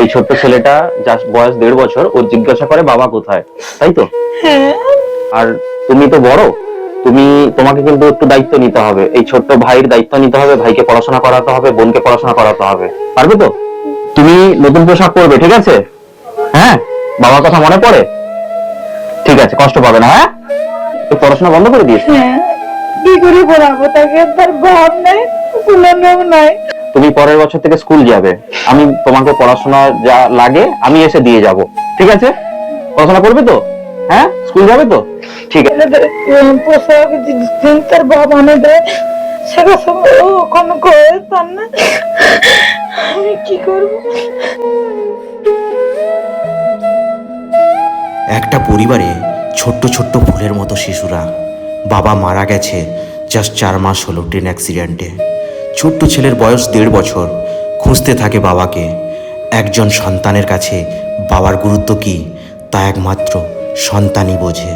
এই ছোট্ট ছেলেটা যার বয়স দেড় বছর ও জিজ্ঞাসা করে বাবা কোথায় তাই তো? হ্যাঁ। আর তুমি তো বড় তুমি তোমাকে কিন্তু একটু দায়িত্ব নিতে হবে। এই ছোট্ট ভাইয়ের দায়িত্ব নিতে হবে ভাইকে পড়াশোনা করাতে হবে বোনকে পড়াশোনা করাতে হবে। পারবে তো? তুমি নতুন পোশাক পরবে ঠিক আছে? হ্যাঁ? বাবার কথা মনে পড়ে? ঠিক আছে কষ্ট পাবে না হ্যাঁ? পড়াশোনা বন্ধ করে দিয়েছে? হ্যাঁ। কি করে পড়াবো তাকে তার বাপ নাই নাই। তুমি পরের বছর থেকে স্কুল যাবে। আমি তোমাকে পড়াশোনা যা লাগে আমি এসে দিয়ে যাব। ঠিক আছে? পড়াশোনা করবে তো? হ্যাঁ? স্কুল যাবে তো? ঠিক আছে। পোশাক দিন তার দেয়। সেটা সব ও করে তার না। আমি কি করব? একটা পরিবারে ছোট্ট ছোট্ট ফুলের মতো শিশুরা বাবা মারা গেছে জাস্ট চার মাস হলো ট্রেন অ্যাক্সিডেন্টে ছোট্ট ছেলের বয়স দেড় বছর। খুঁজতে থাকে বাবাকে। একজন সন্তানের কাছে বাবার গুরুত্ব কী? তা একমাত্র সন্তানই বোঝে।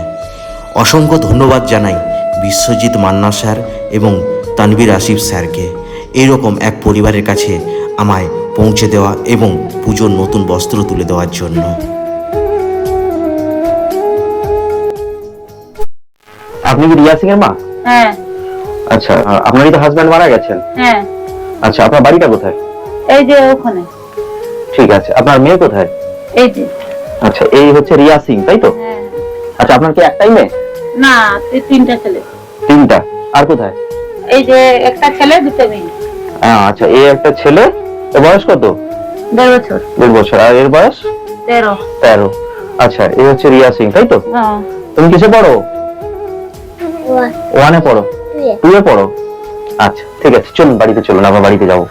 অসংখ্য ধন্যবাদ জানাই বিশ্বজিৎ মান্না স্যার এবং তানবীর আসিফ স্যারকে। এরকম এক পরিবারের কাছে আমায় পৌঁছে দেওয়া এবং পুজোর নতুন বস্ত্র তুলে দেওয়ার জন্য। আপনি কি রিয়া সিং এর মা? হ্যাঁ। আচ্ছা আপনারই তো হাজবেন্ড মারা গেছেন? হ্যাঁ। আচ্ছা আপনার বাড়িটা কোথায়? এই যে ওখানে। ঠিক আছে আপনার মেয়ে কোথায়? এই যে। আচ্ছা এই হচ্ছে রিয়া সিং তাই তো? হ্যাঁ। আচ্ছা আপনার কি একটাই মেয়ে? না তিনটা ছেলে। তিনটা। আর কোথায়? এই যে একটা ছেলে দুটো মেয়ে। আহ, আচ্ছা এই একটা ছেলে এর বয়স কত? দেড় বছর। দেড় বছর। আর এর বয়স? তেরো। তেরো। আচ্ছা এই হচ্ছে রিয়া সিং তাই তো? হ্যাঁ। তুমি কিসে পড়ো? ওয়ানে পড়ো। টুয়ে পড়ো। আচ্ছা ঠিক আছে চলুন বাড়িতে চলুন আমরা বাড়িতে যাব।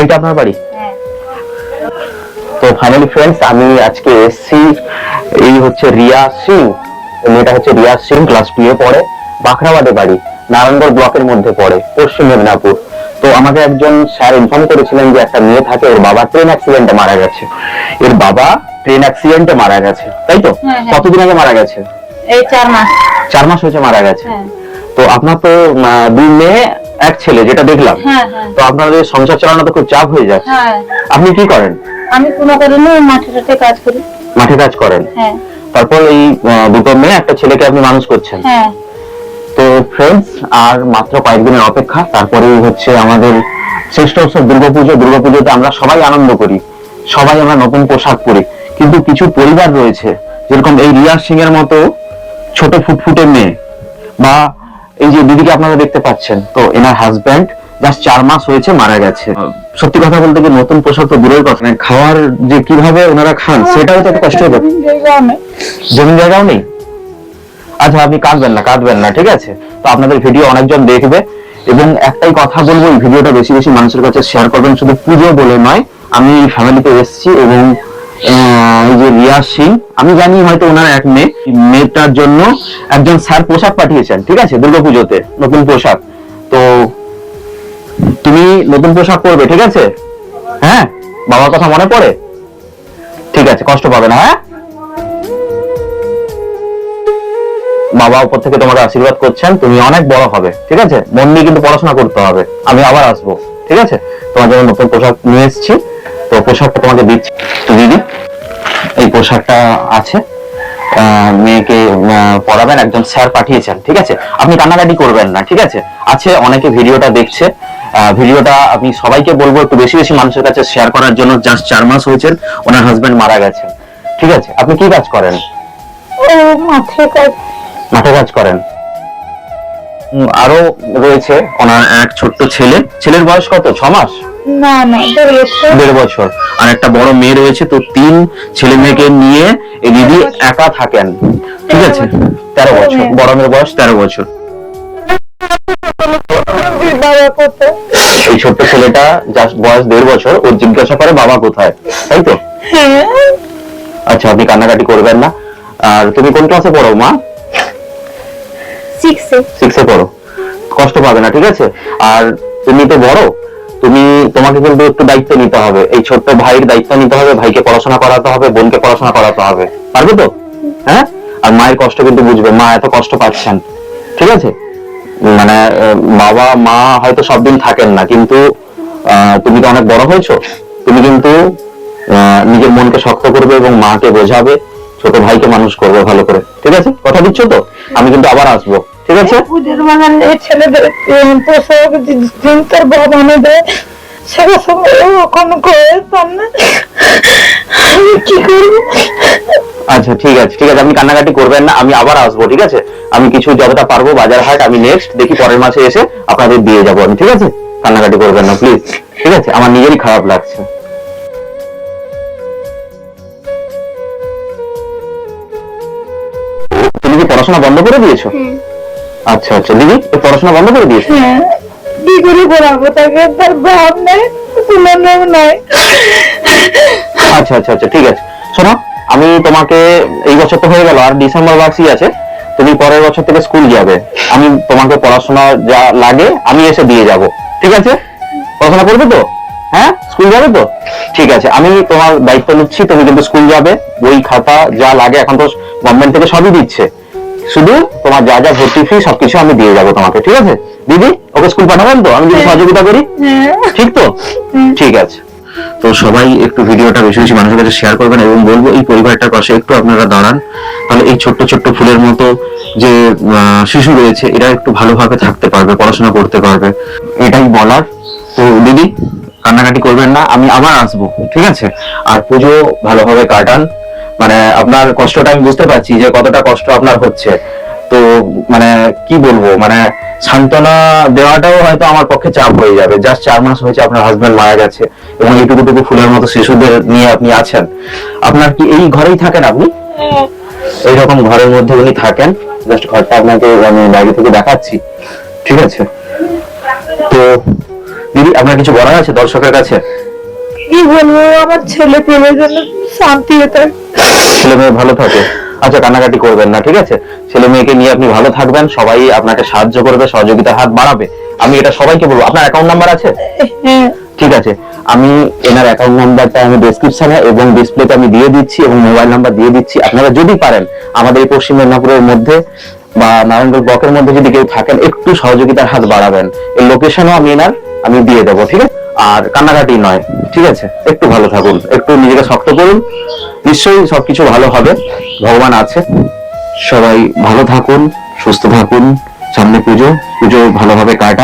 এইটা আপনার বাড়ি? হ্যাঁ। তো ফাইনালি ফ্রেন্ডস আমি আজকে এসছি এই হচ্ছে রিয়া সিং মেয়েটা হচ্ছে রিয়া সিং ক্লাস টু এ পড়ে বাখরাবাদে বাড়ি। নারায়ণগড় ব্লকের মধ্যে পড়ে পশ্চিম মেদিনীপুর। তো আমাকে একজন স্যার ইনফর্ম করেছিলেন যে একটা মেয়ে থাকে ওর বাবা ট্রেন অ্যাক্সিডেন্টে মারা গেছে। এর বাবা ট্রেন অ্যাক্সিডেন্টে মারা গেছে তাই তো? হ্যাঁ, হ্যাঁ। কতদিন আগে মারা গেছে? এই চার মাস। চার মাস হয়েছে মারা গেছে। হ্যাঁ। তো আপনার তো দুই মেয়ে এক ছেলে যেটা দেখলাম। তো আপনাদের সংসার চালানো তো খুব চাপ হয়ে যাচ্ছে। আপনি কি করেন? আমি কোনো করিনি মাঠে টাঠে কাজ করি। মাঠে কাজ করেন। তারপর এই দুটো মেয়ে একটা ছেলেকে আপনি মানুষ করছেন। হ্যাঁ। তো ফ্রেন্ডস আর মাত্র কয়েকদিনের অপেক্ষা তারপরেই হচ্ছে আমাদের শ্রেষ্ঠ উৎসব দুর্গাপুজো দুর্গাপুজোতে আমরা সবাই আনন্দ করি সবাই আমরা নতুন পোশাক পরি। কিন্তু কিছু পরিবার রয়েছে যেরকম এই রিয়া সিং এর মতো ছোট ফুটফুটে মেয়ে বা এই যে দিদিকে আপনারা দেখতে পাচ্ছেন তো এনার হাজব্যান্ড জাস্ট চার মাস হয়েছে মারা গেছে। সত্যি কথা বলতে কি নতুন পোশাক তো দূরের কথা মানে খাওয়ার যে কীভাবে ওনারা খান সেটাও তো একটা কষ্ট হয়ে জমি জায়গাও নেই? আচ্ছা আপনি কাঁদবেন না কাঁদবেন না, ঠিক আছে? তো আপনাদের ভিডিও অনেকজন দেখবে এবং একটাই কথা বলব, এই ভিডিওটা বেশি বেশি মানুষের কাছে শেয়ার করবেন, শুধু পুজো বলে নয়, আমি ফ্যামিলিতে এসেছি এবং যে রিয়া সিং, আমি জানি হয়তো ওনার এক মেয়ে মেয়েটার জন্য একজন স্যার পোশাক পাঠিয়েছেন, ঠিক আছে দুর্গাপুজোতে নতুন পোশাক। তো তুমি নতুন পোশাক পরবে, ঠিক আছে? হ্যাঁ? বাবার কথা মনে পড়ে? ঠিক আছে, কষ্ট পাবে না হ্যাঁ? বাবা উপর থেকে তোমাকে আশীর্বাদ করছেন, তুমি অনেক বড় হবে, ঠিক আছে? মন দিয়ে কিন্তু পড়াশোনা করতে হবে। আমি আবার আসব, ঠিক আছে? তোমার জন্য নতুন পোশাক নিয়ে এসেছি। তো পোশাকটা তোমাকে দিচ্ছি। তো দিদি, এই পোশাকটা আছে। মেয়েকে পড়াবেন একজন স্যার পাঠিয়েছেন, ঠিক আছে? আপনি কান্নাকাটি করবেন না, ঠিক আছে? আছে, অনেকে ভিডিওটা দেখছে। ভিডিওটা আমি সবাইকে বলব, একটু বেশি বেশি মানুষের কাছে শেয়ার করার জন্য। জাস্ট চার মাস হয়েছেন ওনার হাজবেন্ড মারা গেছেন, ঠিক আছে? আপনি কি কাজ করেন? ও মাঠে কাজ মাঠে কাজ করেন আরও রয়েছে ওনার এক ছোট্ট ছেলে। ছেলের বয়স কত? ছ মাস? না না দেড় বছর। আর একটা বড় মেয়ে রয়েছে তো তিন ছেলে মেয়েকে নিয়ে এই দিদি একা থাকেন। ঠিক আছে? তেরো বছর। বড় মেয়ের বয়স তেরো বছর। এই ছোট্ট ছেলেটা যার বয়স দেড় বছর ও জিজ্ঞাসা করে বাবা কোথায়? তাই তো? হ্যাঁ। আচ্ছা আপনি কান্নাকাটি করবেন না। আর তুমি কোন ক্লাসে পড়ো মা? সিক্সে পড়ো। কষ্ট পাবে না, ঠিক আছে? আর তুমি তো বড়, তুমি, তোমাকে কিন্তু একটু দায়িত্ব নিতে হবে। এই ছোট্ট ভাইয়ের দায়িত্ব নিতে হবে, ভাইকে পড়াশোনা করাতে হবে, বোনকে পড়াশোনা করাতে হবে। পারবে তো? হ্যাঁ? আর মায়ের কষ্ট কিন্তু বুঝবে, মা এত কষ্ট পাচ্ছেন। ঠিক আছে? মানে বাবা, মা হয়তো সব দিন থাকেন না, কিন্তু তুমি তো অনেক বড় হয়েছো। তুমি কিন্তু নিজের মনকে শক্ত করবে এবং মাকে বোঝাবে, ছোট ভাইকে মানুষ করবে ভালো করে। ঠিক আছে? কথা দিচ্ছ তো? আমি কিন্তু আবার আসব। ঠিক আছে? পুজোর বাগানে ছেলেদের পোশাক দিন তার বাবা এনে দেয়। সেটা করে তার না আমি কি করব আচ্ছা ঠিক আছে ঠিক আছে আপনি কান্নাকাটি করবেন না আমি আবার আসব ঠিক আছে? আমি কিছু যতটা পারব বাজার হাট আমি নেক্সট দেখি পরের মাসে এসে আপনাদের দিয়ে যাব আমি ঠিক আছে? কান্নাকাটি করবেন না প্লিজ ঠিক আছে? আমার নিজেরই খারাপ লাগছে। তুমি কি পড়াশোনা বন্ধ করে দিয়েছ? আচ্ছা আচ্ছা। দিদি পড়াশোনা বন্ধ করে দিয়েছ হ্যাঁ কি করে পড়াবো তাকে? তার বাপ নেই তুলনাও নাই। আচ্ছা আচ্ছা আচ্ছা ঠিক আছে। শোনো আমি তোমাকে এই বছর তো হয়ে গেল আর ডিসেম্বর মাসই আছে। তুমি পরের বছর থেকে স্কুল যাবে। আমি তোমাকে পড়াশোনা যা লাগে আমি এসে দিয়ে যাব। ঠিক আছে? পড়াশোনা করবে তো? হ্যাঁ? স্কুল যাবে তো? ঠিক আছে। আমি তোমার দায়িত্ব নিচ্ছি তুমি কিন্তু স্কুল যাবে। বই খাতা যা লাগে এখন তো গভর্নমেন্ট থেকে সবই দিচ্ছে। শুধু তোমার যা যা ভর্তি ফি সবকিছু আমি দিয়ে যাব তোমাকে ঠিক আছে? দিদি ওকে স্কুল পাঠাবেন তো? আমি যদি সহযোগিতা করি? হ্যাঁ। ঠিক তো? ঠিক আছে। তো সবাই একটু ভিডিওটা বেশি বেশি মানুষের কাছে শেয়ার করবেন এবং বলব এই পরিবারটার পাশে একটু আপনারা দাঁড়ান। তাহলে এই ছোট্ট ছোট্ট ফুলের মতো যে শিশু রয়েছে এরা একটু ভালোভাবে থাকতে পারবে পড়াশোনা করতে পারবে। এটাই বলার। তো দিদি কান্নাকাটি করবেন না আমি আবার আসব ঠিক আছে? আর পুজো ভালোভাবে কাটান। মানে আপনার কষ্টটা আমি বুঝতে পারছি যে কতটা কষ্ট আপনার হচ্ছে। তো মানে কি বলব মানে সান্ত্বনা দেওয়াটাও হয়তো আমার পক্ষে চাপ হয়ে যাবে। জাস্ট চার মাস হয়েছে আপনার হাজবেন্ড মারা গেছে এবং এইটুকুটুকু ফুলের মতো শিশুদের নিয়ে আপনি আছেন। আপনার কি এই ঘরেই থাকেন আপনি? এইরকম ঘরের মধ্যে উনি থাকেন। জাস্ট ঘরটা আপনাকে আমি বাইরে থেকে দেখাচ্ছি। ঠিক আছে? তো দিদি আপনার কিছু বলার আছে দর্শকের কাছে? কি বলব আমার ছেলে পেলের জন্য শান্তি হতে। ছেলে মেয়ে ভালো থাকে। আচ্ছা কান্নাকাটি করবেন না ঠিক আছে? ছেলে মেয়েকে নিয়ে আপনি ভালো থাকবেন সবাই আপনাকে সাহায্য করবে সহযোগিতার হাত বাড়াবে। আমি এটা সবাইকে বলব। আপনার অ্যাকাউন্ট নাম্বার আছে? হ্যাঁ। ঠিক আছে। আমি এনার অ্যাকাউন্ট নাম্বারটা আমি ডেসক্রিপশনে এবং ডিসপ্লেতে আমি দিয়ে দিচ্ছি এবং মোবাইল নাম্বার দিয়ে দিচ্ছি। আপনারা যদি পারেন আমাদের এই পশ্চিম মেদিনীপুরের মধ্যে বা নারায়ণগঞ্জ ব্লকের মধ্যে যদি কেউ থাকেন একটু সহযোগিতার হাত বাড়াবেন। এই লোকেশনও আমি এনার আমি দিয়ে দেবো ঠিক আছে? আর কান্নাকাটি নয় ঠিক আছে? একটু ভালো থাকুন একটু নিজেকে শক্ত করুন। নিশ্চয়ই সবকিছু ভালো হবে ভগবান আছে। সবাই ভালো থাকুন সুস্থ থাকুন। সামনে পুজো পুজো ভালোভাবে কাটা